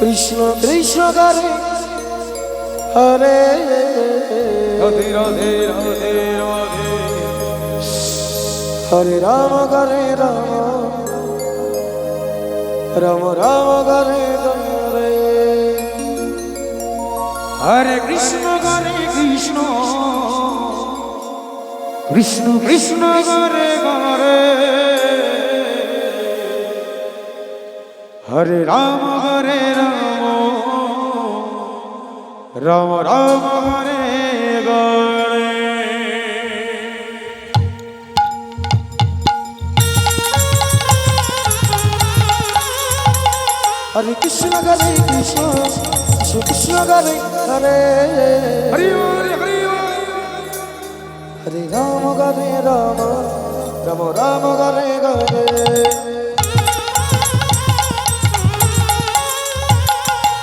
কৃষ্ণ। কৃষ্ণ করে হরে। রাধে রাধে রাধে হরে রাম করে রাম। রাম রাম করে হরে হরে কৃষ্ণ হরে কৃষ্ণ। কৃষ্ণ কৃষ্ণ হরে হরে হরে রাম হরে রাম রাম রাম, হরে হরে কৃষ্ণ করে কৃষ্ণ কৃষ্ণ কৃষ্ণ করে হরে। হরি হরি হরি রাম করে রাম রাম রাম করে হরে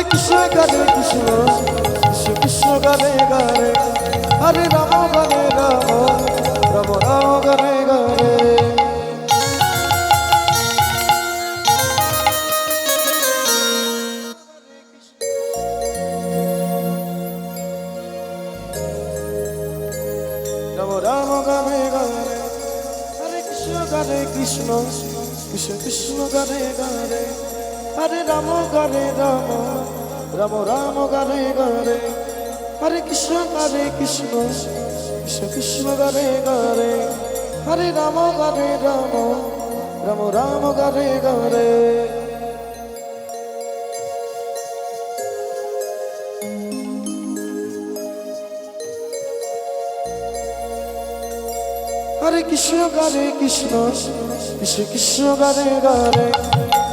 হরে কৃষ্ণ করে কৃষ্ণ কৃষ্ণ কৃষ্ণ করে হরে হরে রাম করে রাম রাম রাম করে হরে রাম হরে হরে কৃষ্ণ কৃষ্ণ কৃষ্ণ কৃষ্ণ হরে হরে রাম করে রাম রাম রাম করে হরে হরে কৃষ্ণ করে কৃষ্ণ কৃষ্ণ কৃষ্ণ করে হরে হরে রাম করে রাম রাম রাম করে হরে হরে কৃষ্ণ হরে কৃষ্ণ কৃষ্ণ কৃষ্ণ হরে হরে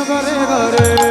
কৃষ্ণ হরে